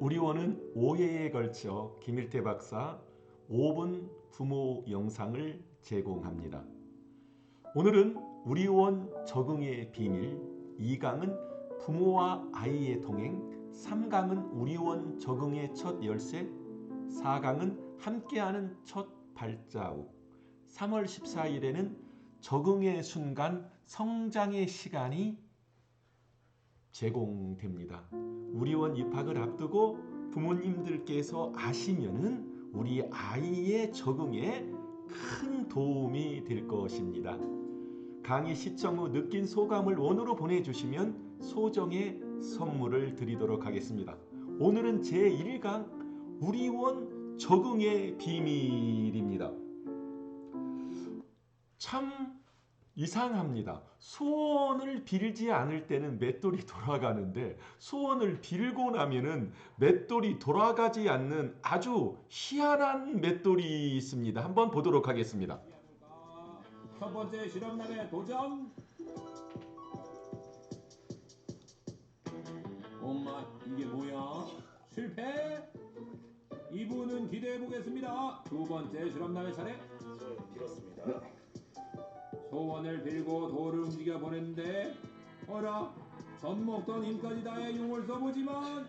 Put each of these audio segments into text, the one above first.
우리 원은 5회에 걸쳐 김일태 박사 5분 부모 영상을 제공합니다. 오늘은 우리 원 적응의 비밀 2강은 부모와 아이의 동행 3강은 우리 원 적응의 첫 열쇠 4강은 함께하는 첫 발자국 3월 14일에는 적응의 순간 성장의 시간이 제공됩니다. 우리원 입학을 앞두고 부모님들께서 아시면은 우리 아이의 적응에 큰 도움이 될 것입니다. 강의 시청 후 느낀 소감을 원으로 보내주시면 소정의 선물을 드리도록 하겠습니다. 오늘은 제1강 우리원 적응의 비밀입니다. 참 이상합니다. 소원을 빌지 않을 때는 맷돌이 돌아가는데 소원을 빌고 나면은 맷돌이 돌아가지 않는 아주 희한한 맷돌이 있습니다. 한번 보도록 하겠습니다. 첫 번째 실험남의 도전. 엄마 이게 뭐야? 실패. 이분은 기대해 보겠습니다. 두 번째 실험남의 차례. 저 빌었습니다. 소원을 빌고 돌을 움직여 보냈는데 어라 전 먹던 힘까지 다해 용을 써보지만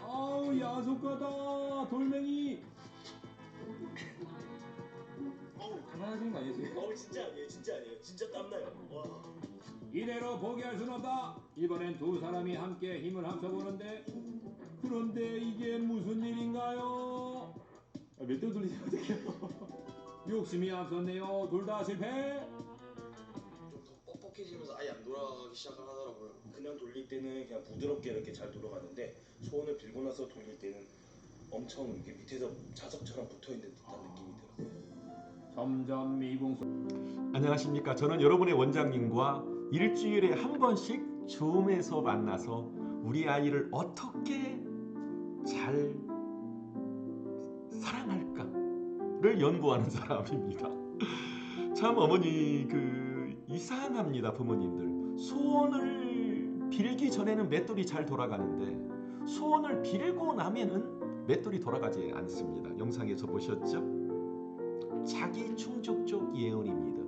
아우 야속하다 돌멩이 어우, 장난하시는 거 아니에요 지금? 어우 진짜 아니에요, 진짜 아니에요. 진짜 땀나요. 와. 이대로 포기할 순 없다 이번엔 두 사람이 함께 힘을 합쳐보는데 그런데 이게 무슨 일인가요? 아, 맷돌 돌리지 어떡해요. 욕심이 앞섰네요 둘 다 실패 시작하더라고요. 그냥 돌릴 때는 그냥 부드럽게 이렇게 잘 돌아가는데 소원을 빌고 나서 돌릴 때는 엄청 이렇게 밑에서 자석처럼 붙어 있는 듯한 느낌이 들어요. 점점 미궁 안녕하십니까. 저는 여러분의 원장님과 일주일에 한 번씩 줌에서 만나서 우리 아이를 어떻게 잘 사랑할까를 연구하는 사람입니다. 참 어머니 그 이상합니다 부모님들 소원을 빌기 전에는 맷돌이 잘 돌아가는데 소원을 빌고 나면은 맷돌이 돌아가지 않습니다. 영상에서 보셨죠? 자기 충족적 예언입니다.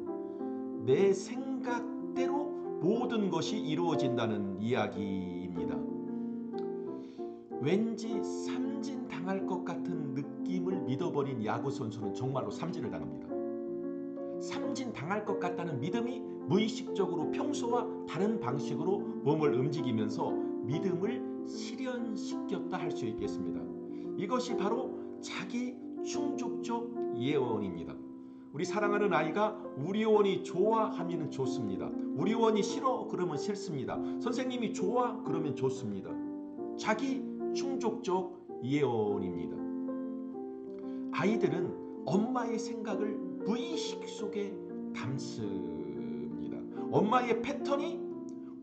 내 생각대로 모든 것이 이루어진다는 이야기입니다. 왠지 삼진 당할 것 같은 느낌을 믿어버린 야구 선수는 정말로 삼진을 당합니다. 삼진 당할 것 같다는 믿음이 무의식적으로 평소와 다른 방식으로 몸을 움직이면서 믿음을 실현시켰다 할 수 있겠습니다. 이것이 바로 자기 충족적 예언입니다. 우리 사랑하는 아이가 우리 원이 좋아 하면 좋습니다. 우리 원이 싫어 그러면 싫습니다. 선생님이 좋아 그러면 좋습니다. 자기 충족적 예언입니다. 아이들은 엄마의 생각을 무의식 속에 담습니다. 엄마의 패턴이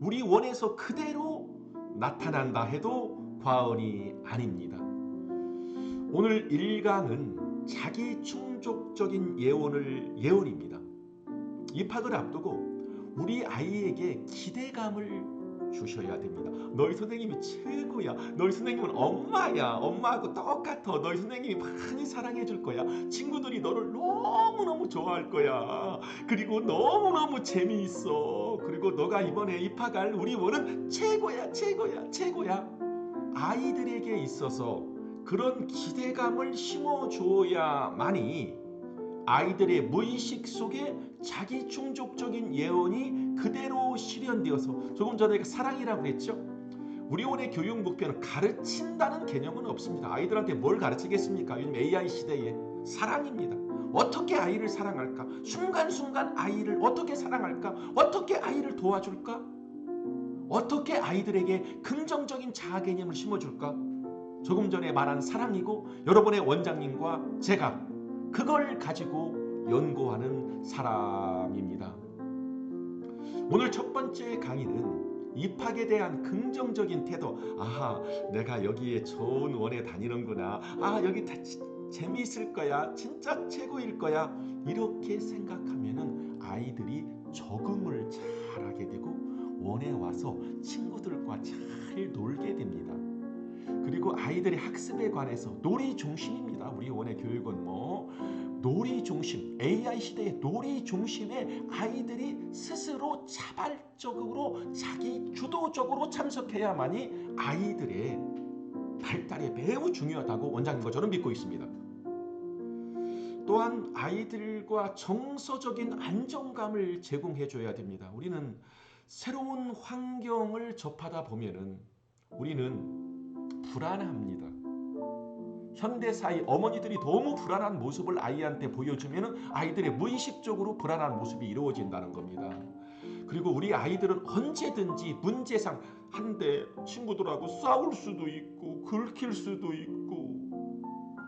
우리 원에서 그대로 나타난다 해도 과언이 아닙니다. 오늘 1강은 자기 충족적인 예언을 예언입니다. 입학을 앞두고 우리 아이에게 기대감을 주셔야 됩니다. 너희 선생님이 최고야. 너희 선생님은 엄마야. 엄마하고 똑같아. 너희 선생님이 많이 사랑해 줄 거야. 친구들이 너를 너무너무 좋아할 거야. 그리고 너무너무 재미있어. 그리고 너가 이번에 입학할 우리 원은 최고야. 최고야. 최고야. 아이들에게 있어서 그런 기대감을 심어줘야만이 아이들의 무의식 속에 자기 충족적인 예언이 그대로 실현되어서 조금 전에 그 사랑이라고 그랬죠. 우리 원의 교육 목표는 가르친다는 개념은 없습니다. 아이들한테 뭘 가르치겠습니까? 요즘 AI 시대에 사랑입니다. 어떻게 아이를 사랑할까? 순간순간 아이를 어떻게 사랑할까? 어떻게 아이를 도와줄까? 어떻게 아이들에게 긍정적인 자아 개념을 심어줄까? 조금 전에 말한 사랑이고 여러분의 원장님과 제가 그걸 가지고 연구하는 사람입니다. 오늘 첫 번째 강의는 입학에 대한 긍정적인 태도. 아하, 내가 여기에 좋은 원에 다니는구나. 아, 여기 다 지- 재미있을 거야. 진짜 최고일 거야. 이렇게 생각하면은 아이들이 적응을 잘하게 되고 원에 와서 친구들과 잘 놀게 됩니다. 그리고 아이들의 학습에 관해서 놀이 중심입니다. 우리 원의 교육은 뭐 놀이 중심, AI 시대의 놀이 중심에 아이들이 스스로 자발적으로 자기 주도적으로 참석해야만이 아이들의 발달에 매우 중요하다고 원장님과 저는 믿고 있습니다. 또한 아이들과 정서적인 안정감을 제공해 줘야 됩니다. 우리는 새로운 환경을 접하다 보면은 우리는 불안합니다. 현대사의 어머니들이 너무 불안한 모습을 아이한테 보여주면 아이들의 무의식적으로 불안한 모습이 이루어진다는 겁니다. 그리고 우리 아이들은 언제든지 문제상 한데 친구들하고 싸울 수도 있고 긁힐 수도 있고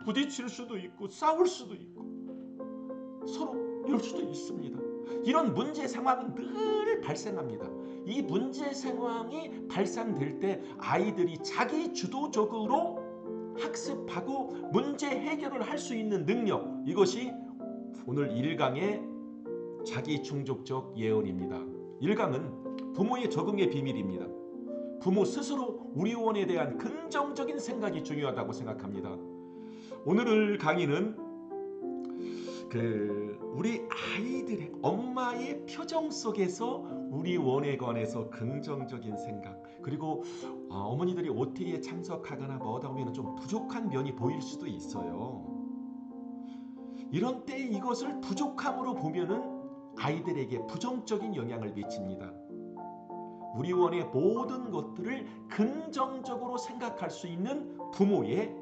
부딪힐 수도 있고 싸울 수도 있고 서로 이럴 수도 있습니다. 이런 문제 상황은 늘 발생합니다. 이 문제 상황이 발생될 때 아이들이 자기 주도적으로 학습하고 문제 해결을 할 수 있는 능력 이것이 오늘 1강의 자기 충족적 예언입니다. 1강은 부모의 적응의 비밀입니다. 부모 스스로 우리 원에 대한 긍정적인 생각이 중요하다고 생각합니다. 오늘 강의는 그 우리 아이들의 엄마의 표정 속에서 우리 원에 관해서 긍정적인 생각 그리고 어, 어머니들이 OT에 참석하거나 뭐하다 보면 좀 부족한 면이 보일 수도 있어요. 이런 때 이것을 부족함으로 보면은 아이들에게 부정적인 영향을 미칩니다. 우리 원의 모든 것들을 긍정적으로 생각할 수 있는 부모의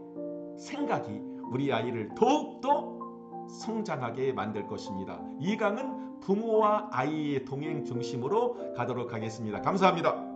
생각이 우리 아이를 더욱더 성장하게 만들 것입니다. 이 강은 부모와 아이의 동행 중심으로 가도록 하겠습니다. 감사합니다.